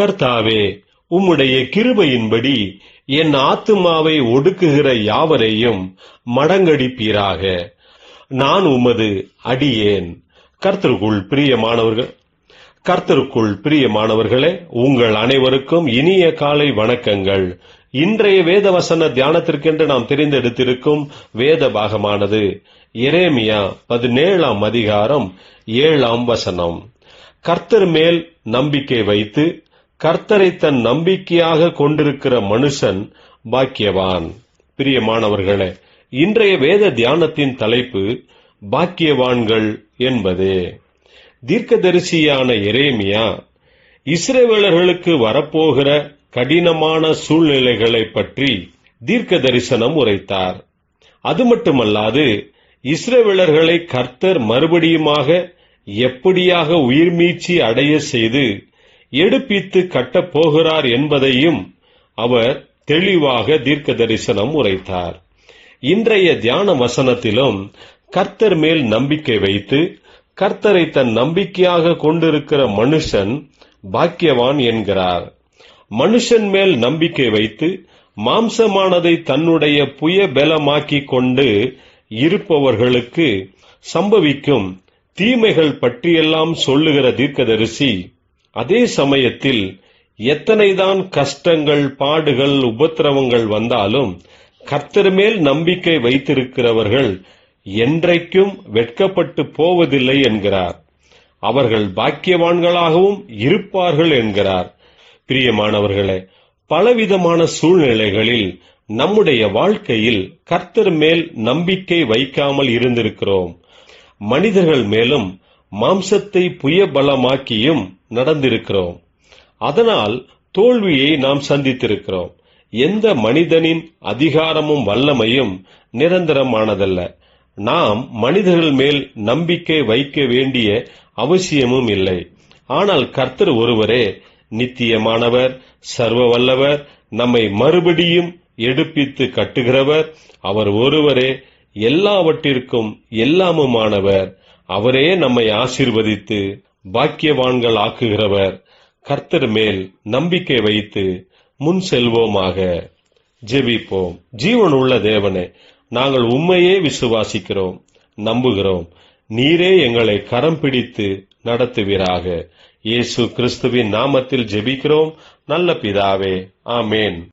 கர்த்தாவே உம்முடைய கிருபையின்படி என் ஆத்துமாவை ஒடுக்குகிற யாவரையும் மடங்கடிப்பீராக. நான் உமது அடியேன். கர்த்தருக்குள் பிரியமானவர்கள் கர்த்தருக்குள் பிரியமானவர்களே உங்கள் அனைவருக்கும் இனிய காலை வணக்கங்கள். இன்றைய வேத வசன தியானத்திற்கென்று நாம் தெரிந்தெடுத்திருக்கும் வேத பாகமானது எரேமியா பதினேழாம் அதிகாரம் ஏழாம் வசனம். கர்த்தர் மேல் நம்பிக்கை வைத்து கர்த்தரை தன் நம்பிக்கையாக கொண்டிருக்கிற மனுஷன் பாக்கியவான். பிரியமானவர்களே இன்றைய வேத தியானத்தின் தலைப்பு பாக்கியவான்கள் என்பது. தீர்க்கதரிசியான எரேமியா இஸ்ரேவேலர்களுக்கு வரப்போகிற கடினமான சூழ்நிலைகளை பற்றி தீர்க்க தரிசனம் உரைத்தார். அது மட்டுமல்லாது இஸ்ரேவேலர்களை கர்த்தர் மறுபடியுமாக எப்படியாக உயிர்மீச்சி அடைய செய்து எடுப்பித்து கட்டப் போகிறார் என்பதையும் அவர் தெளிவாக தீர்க்க தரிசனம் உரைத்தார். இன்றைய தியான வசனத்திலும் கர்த்தர் மேல் நம்பிக்கை வைத்து கர்த்தரை தன் நம்பிக்கையாக கொண்டிருக்கிற மனுஷன் பாக்கியவான் என்கிறார். மனுஷன் மேல் நம்பிக்கை வைத்து மாம்சமானதை தன்னுடைய புய பலமாக்கிக் கொண்டு இருப்பவர்களுக்கு சம்பவிக்கும் தீமைகள் பற்றியெல்லாம் சொல்லுகிற தீர்க்கதரிசி அதே சமயத்தில் எத்தனைதான் கஷ்டங்கள் பாடுகள் உபத்திரவங்கள் வந்தாலும் கர்த்தர் மேல் நம்பிக்கை வைத்திருக்கிறவர்கள் என்றைக்கும் வெட்கப்பட்டு போவதில்லை என்கிறார். அவர்கள் பாக்கியவான்களாகவும் இருப்பார்கள் என்கிறார். பிரியமானவர்களே பலவிதமான சூழ்நிலைகளில் நம்முடைய வாழ்க்கையில் கர்த்தர் மேல் நம்பிக்கை வைக்காமல் இருந்திருக்கிறோம். மனிதர்கள் மேலும் மாம்சத்தை புயபலமாக்கியும் நடந்திருக்கிறோம். அதனால் தோல்வியை நாம் சந்தித்திருக்கிறோம். எந்த மனிதனின் அதிகாரமும் வல்லமையும் நிரந்தரமானதல்ல. நாம் மனிதர்கள் மேல் நம்பிக்கை வைக்க வேண்டிய அவசியமும் இல்லை. ஆனால் கர்த்தர் ஒருவரே நித்தியமானவர் சர்வ வல்லவர் நம்மை மறுபடியும் எடுப்பித்து கட்டுகிறவர். அவர் ஒருவரே எல்லாவற்றிற்கும் எல்லாமுமானவர். அவரே நம்மை ஆசிர்வதித்து பாக்கியவான்கள் ஆக்குகிறவர். கர்த்தர் மேல் நம்பிக்கை வைத்து முன் செல்வோமாக. ஜெபிப்போம். ஜீவன் உள்ள தேவனே நாங்கள் உண்மையே விசுவாசிக்கிறோம் நம்புகிறோம். நீரே எங்களை கரம் பிடித்து நடத்துவீராக. இயேசு கிறிஸ்துவின் நாமத்தில் ஜெபிக்கிறோம். நல்ல பிதாவே ஆமேன்.